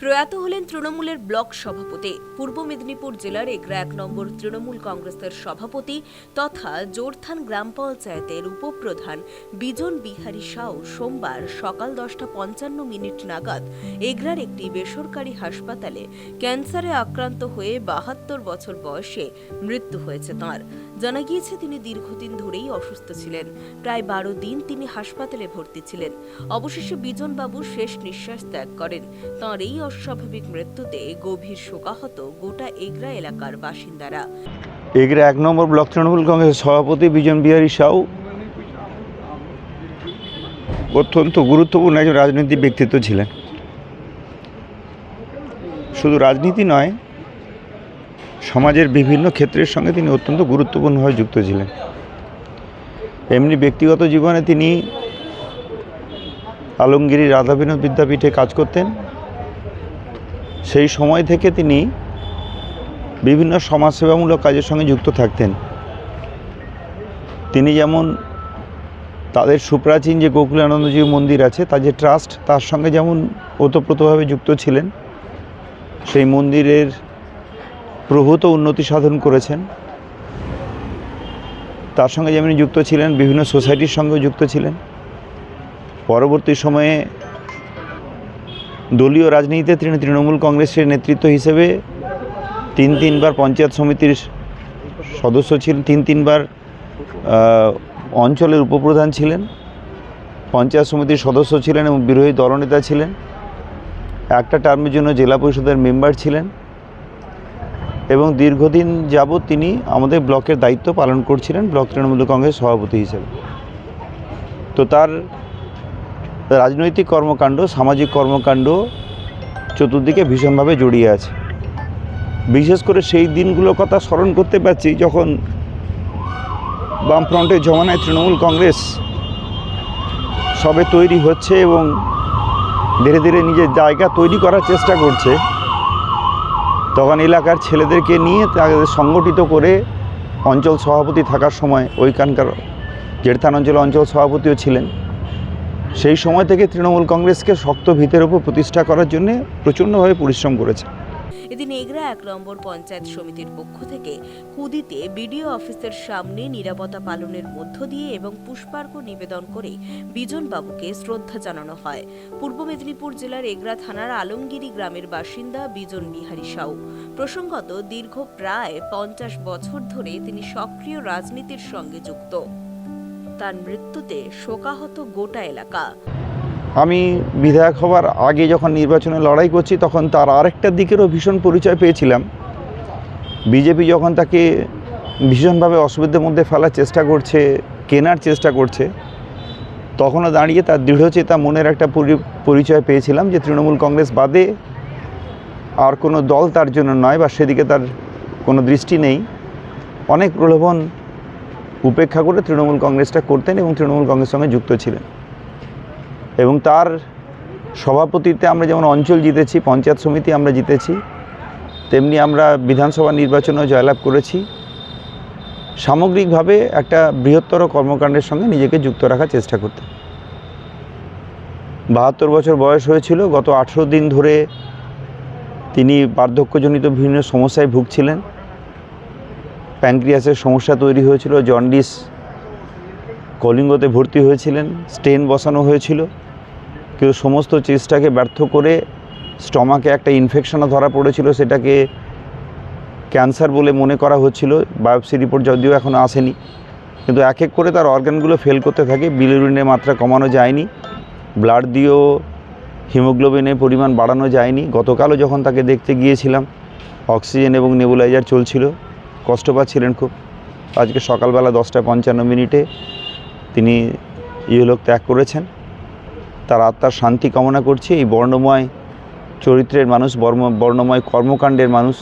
প্রয়াত হলেন তৃণমূলের ব্লক সভাপতি। পূর্ব মেদিনীপুর জেলার এগরা এক নম্বর তৃণমূল কংগ্রেসের সভাপতি তথা জোরথান গ্রাম পঞ্চায়েতের উপপ্রধান বিজন বিহারী সাউ সোমবার সকাল দশটা পঞ্চান্ন মিনিট নাগাদ এগরার একটি বেসরকারি হাসপাতালে ক্যান্সারে আক্রান্ত হয়ে বাহাত্তর বছর বয়সে মৃত্যু হয়েছে তাঁর। জানা গিয়েছে তিনি দীর্ঘদিন ধরেই অসুস্থ ছিলেন। প্রায় বারো দিন তিনি হাসপাতালে ভর্তি ছিলেন। অবশেষে বিজনবাবু শেষ নিঃশ্বাস ত্যাগ করেন। তাঁর এই অস্বাভাবিক মৃত্যুতে গভীর শোকাহত গোটা এগরা এলাকার বাসিন্দারা। এগরা এক নম্বর ব্লক তৃণমূল কংগ্রেসের সভাপতি বিজন বিহারী সাউ অত্যন্ত গুরুত্বপূর্ণ একজন রাজনৈতিক ব্যক্তিত্ব ছিলেন। শুধু রাজনীতি নয় সমাজের বিভিন্ন ক্ষেত্রের সঙ্গে তিনি অত্যন্ত গুরুত্বপূর্ণভাবে যুক্ত ছিলেন। এমনি ব্যক্তিগত জীবনে তিনি আলমগিরি রাধাবিনোদ বিদ্যাপীঠে কাজ করতেন। সেই সময় থেকে তিনি বিভিন্ন সমাজসেবামূলক কাজের সঙ্গে যুক্ত থাকতেন। তিনি যেমন তাদের সুপ্রাচীন যে গোকুলানন্দজি মন্দির আছে, তার যে ট্রাস্ট, তার সঙ্গে যেমন ওতপ্রোতভাবে যুক্ত ছিলেন, সেই মন্দিরের প্রভূত উন্নতি সাধন করেছেন। তার সঙ্গে যেমন যুক্ত ছিলেন, বিভিন্ন সোসাইটির সঙ্গেও যুক্ত ছিলেন। পরবর্তী সময়ে দলীয় রাজনীতিতে তিনি তৃণমূল কংগ্রেসের নেতৃত্ব হিসেবে তিন তিনবার পঞ্চায়েত সমিতির সদস্য ছিলেন, তিন তিনবার অঞ্চলের উপপ্রধান ছিলেন, পঞ্চায়েত সমিতির সদস্য ছিলেন এবং বিরোধী দলনেতা ছিলেন। একটা টার্মের জন্য জেলা পরিষদের মেম্বার ছিলেন। এবং দীর্ঘদিন যাবৎ তিনি আমাদের ব্লকের দায়িত্ব পালন করছিলেন, ব্লক তৃণমূল কংগ্রেস সভাপতি হিসেবে। তো তার রাজনৈতিক কর্মকাণ্ড, সামাজিক কর্মকাণ্ড চতুর্দিকে ভীষণভাবে জড়িয়ে আছে। বিশেষ করে সেই দিনগুলোর কথা স্মরণ করতে পারছি যখন বামফ্রন্টের জমানায় তৃণমূল কংগ্রেস সবে তৈরি হচ্ছে এবং ধীরে ধীরে নিজের জায়গা তৈরি করার চেষ্টা করছে। তখন এলাকার ছেলেদেরকে নিয়ে তাদের সংগঠিত করে অঞ্চল সভাপতি থাকার সময় ওইখানকার জেরথান অঞ্চল অঞ্চল সভাপতিও ছিলেন। সেই সময় থেকে তৃণমূল কংগ্রেসকে শক্ত ভিতের উপর প্রতিষ্ঠা করার জন্যে প্রচণ্ডভাবে পরিশ্রম করেছে। এদিন এগরা এক নম্বর পঞ্চায়েত সমিতির পক্ষ থেকে কুদিতে বিডিও অফিসের সামনে নিরাপত্তা পালনের মধ্য দিয়ে এবং পুষ্পার্ঘ নিবেদন করে বিজন বাবুকে শ্রদ্ধা জানানো হয়। পূর্ব মেদিনীপুর জেলার এগরা থানার আলমগিরি গ্রামের বাসিন্দা বিজন বিহারী সাউ। প্রসঙ্গত, দীর্ঘ প্রায় পঞ্চাশ বছর ধরে তিনি সক্রিয় রাজনীতির সঙ্গে যুক্ত। তার মৃত্যুতে শোকাহত গোটা এলাকা। আমি বিধায়ক হওয়ার আগে যখন নির্বাচনে লড়াই করছি, তখন তার আরেকটা দিকেরও ভীষণ পরিচয় পেয়েছিলাম। বিজেপি যখন তাকে ভীষণভাবে অসুবিধার মধ্যে ফেলার চেষ্টা করছে, কেনার চেষ্টা করছে, তখনও দাঁড়িয়ে তার দৃঢ়চেতা মনের একটা পরি- পরিচয় পেয়েছিলাম যে তৃণমূল কংগ্রেস বাদে আর কোনো দল তার জন্য নয় বা সেদিকে তার কোনো দৃষ্টি নেই। অনেক প্রলোভন উপেক্ষা করে তৃণমূল কংগ্রেসটা করতেন এবং তৃণমূল কংগ্রেসের সঙ্গে যুক্ত ছিলেন। এবং তার সভাপতিত্বে আমরা যেমন অঞ্চল জিতেছি, পঞ্চায়েত সমিতি আমরা জিতেছি, তেমনি আমরা বিধানসভা নির্বাচনেও জয়লাভ করেছি। সামগ্রিকভাবে একটা বৃহত্তর কর্মকাণ্ডের সঙ্গে নিজেকে যুক্ত রাখার চেষ্টা করতে। বাহাত্তর বছর বয়স হয়েছিল, গত আঠেরো দিন ধরে তিনি বার্ধক্যজনিত বিভিন্ন সমস্যায় ভুগছিলেন। প্যানক্রিয়াসের সমস্যা তৈরি হয়েছিল, জন্ডিস কলিঙ্গতে ভর্তি হয়েছিলেন, স্টেন বসানো হয়েছিল। কিন্তু সমস্ত চেষ্টাকে ব্যর্থ করে স্টমাকে একটা ইনফেকশনও ধরা পড়েছিল, সেটাকে ক্যান্সার বলে মনে করা হচ্ছিল বায়োপসি রিপোর্ট যদিও এখনও আসেনি। কিন্তু এক এক করে তার অর্গানগুলো ফেল করতে থাকে বিলিরুবিনের মাত্রা কমানো যায়নি ব্লাড দিয়েও হিমোগ্লোবিনের পরিমাণ বাড়ানো যায়নি। গতকালও যখন তাকে দেখতে গিয়েছিলাম অক্সিজেন এবং নেবুলাইজার চলছিল, কষ্ট পাচ্ছিলেন খুব। আজকে সকালবেলা দশটা পঞ্চান্ন মিনিটে তিনি ইহলোক ত্যাগ করেছেন। তার আত্মার শান্তি কামনা করছি। এই বর্ণময় চরিত্রের মানুষ, বর্ম, বর্ণময় কর্মকাণ্ডের মানুষ,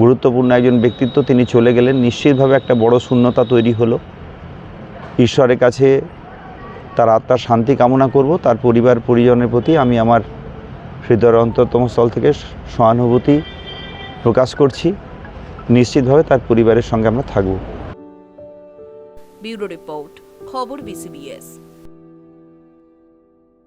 গুরুত্বপূর্ণ একজন ব্যক্তিত্ব, তিনি চলে গেলেন। নিশ্চিতভাবে একটা বড় শূন্যতা তৈরি হলো। ঈশ্বরের কাছে তার আত্মার শান্তি কামনা করব। তার পরিবার, পরিজনের প্রতি আমি আমার হৃদয়ের অন্তরতম স্থল থেকে সহানুভূতি প্রকাশ করছি। নিশ্চিতভাবে তার পরিবারের সঙ্গে আমরা থাকব। ব্যুরো রিপোর্ট, খবর বিসিবিএস।